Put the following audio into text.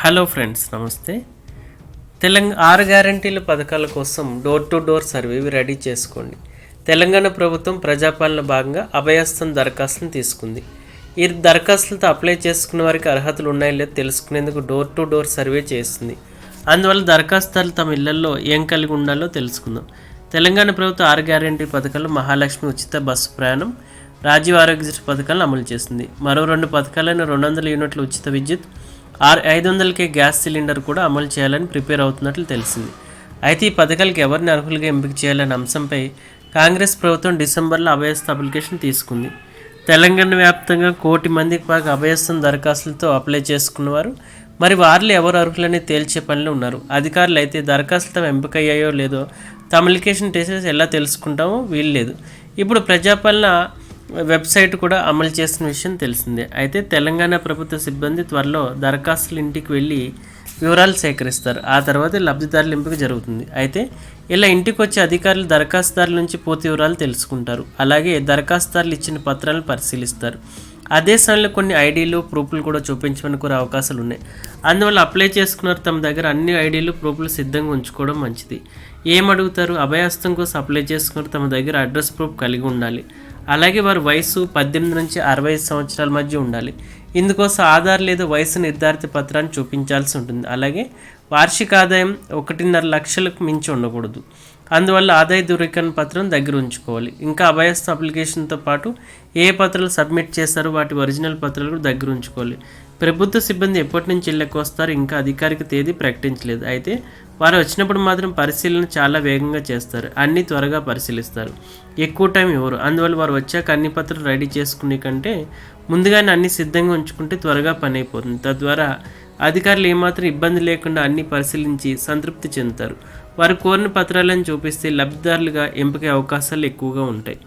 Hello friends నమస్తే. తెలంగాణ ఆరు గ్యారంటీల పథకాల కోసం డోర్ టు డోర్ సర్వేవి రెడీ చేసుకోండి. తెలంగాణ ప్రభుత్వం ప్రజాపాలన భాగంగా అభయస్థం దరఖాస్తును తీసుకుంది. ఈ దరఖాస్తులతో అప్లై చేసుకున్న వారికి అర్హతలు ఉన్నాయో లేదో తెలుసుకునేందుకు డోర్ టు డోర్ సర్వే చేస్తుంది. అందువల్ల దరఖాస్తుదారులు తమ ఇళ్ళలో ఏం కలిగి ఉండాలో తెలుసుకుందాం. తెలంగాణ ప్రభుత్వం ఆరు గ్యారంటీ పథకాలు మహాలక్ష్మి ఉచిత బస్సు ప్రయాణం రాజీవ్ ఆరోగ్యశ్రీ పథకాలను అమలు చేస్తుంది మరో రెండు పథకాలైన రెండు వందల యూనిట్ల ఉచిత విద్యుత్ ఆరు ఐదు వందలకే గ్యాస్ సిలిండర్ కూడా అమలు చేయాలని ప్రిపేర్ అవుతున్నట్లు తెలిసింది. అయితే ఈ పథకాలకు ఎవరిని అర్హులుగా ఎంపిక చేయాలనే అంశంపై కాంగ్రెస్ ప్రభుత్వం డిసెంబర్లో అభయస్థ అప్లికేషన్ తీసుకుంది. తెలంగాణ వ్యాప్తంగా కోటి మందికి పైగా అభయస్థం దరఖాస్తులతో అప్లై చేసుకున్నవారు మరి వారిలో ఎవరు అర్హులని తేల్చే పనిలో ఉన్నారు? అధికారులు అయితే దరఖాస్తులతో ఎంపికయ్యాయో లేదో తమ అప్లికేషన్ టెస్ట్ ఎలా తెలుసుకుంటామో వీలు లేదు ఇప్పుడు ప్రజాపాలన వెబ్సైట్ కూడా అమలు చేసిన విషయం తెలిసిందే. అయితే తెలంగాణ ప్రభుత్వ సిబ్బంది త్వరలో దరఖాస్తుల ఇంటికి వెళ్ళి వివరాలు సేకరిస్తారు. ఆ తర్వాత లబ్ధిదారుల ఎంపిక జరుగుతుంది. అయితే ఇలా ఇంటికి వచ్చే అధికారులు దరఖాస్తుదారుల నుంచి పూర్తి వివరాలు తెలుసుకుంటారు. అలాగే దరఖాస్తుదారులు ఇచ్చిన పత్రాలను పరిశీలిస్తారు. అదే సమయంలో కొన్ని ఐడీలు ప్రూఫ్లు కూడా చూపించమని కూడా అవకాశాలు ఉన్నాయి. అందువల్ల అప్లై చేసుకున్నారు తమ దగ్గర అన్ని ఐడీలు ప్రూఫ్లు సిద్ధంగా ఉంచుకోవడం మంచిది. ఏం అడుగుతారు? అభయాస్తం కోసం అప్లై చేసుకున్నారు తమ దగ్గర అడ్రస్ ప్రూఫ్ కలిగి ఉండాలి. అలాగే వారి వయసు పద్దెనిమిది నుంచి అరవై సంవత్సరాల మధ్య ఉండాలి. ఇందుకోసం ఆధార్ లేదా వయసు నిర్ధారిత పత్రాన్ని చూపించాల్సి ఉంటుంది. అలాగే వార్షిక ఆదాయం ఒకటిన్నర లక్షలకు మించి ఉండకూడదు. అందువల్ల ఆదాయ ధృవీకరణ పత్రం దగ్గర ఉంచుకోవాలి. ఇంకా అభయస్థ అప్లికేషన్తో పాటు ఏ పత్రాలు సబ్మిట్ చేస్తారో వాటి ఒరిజినల్ పత్రాలు దగ్గర ఉంచుకోవాలి. ప్రభుత్వ సిబ్బంది ఎప్పటి నుంచి ఇళ్ళకి ఇంకా అధికారిక తేదీ ప్రకటించలేదు. అయితే వారు వచ్చినప్పుడు మాత్రం పరిశీలన చాలా వేగంగా చేస్తారు. అన్ని త్వరగా పరిశీలిస్తారు. ఎక్కువ టైం ఇవ్వరు. అందువల్ల వారు వచ్చాక అన్ని పత్రాలు రెడీ చేసుకునే కంటే ముందుగానే అన్ని సిద్ధంగా ఉంచుకుంటే త్వరగా పని అయిపోతుంది. తద్వారా అధికారులు ఏమాత్రం ఇబ్బంది లేకుండా అన్ని పరిశీలించి సంతృప్తి చెందుతారు. వారు కోరిన పత్రాలను చూపిస్తే లబ్ధిదారులుగా ఎంపిక అవకాశాలు ఎక్కువగా ఉంటాయి.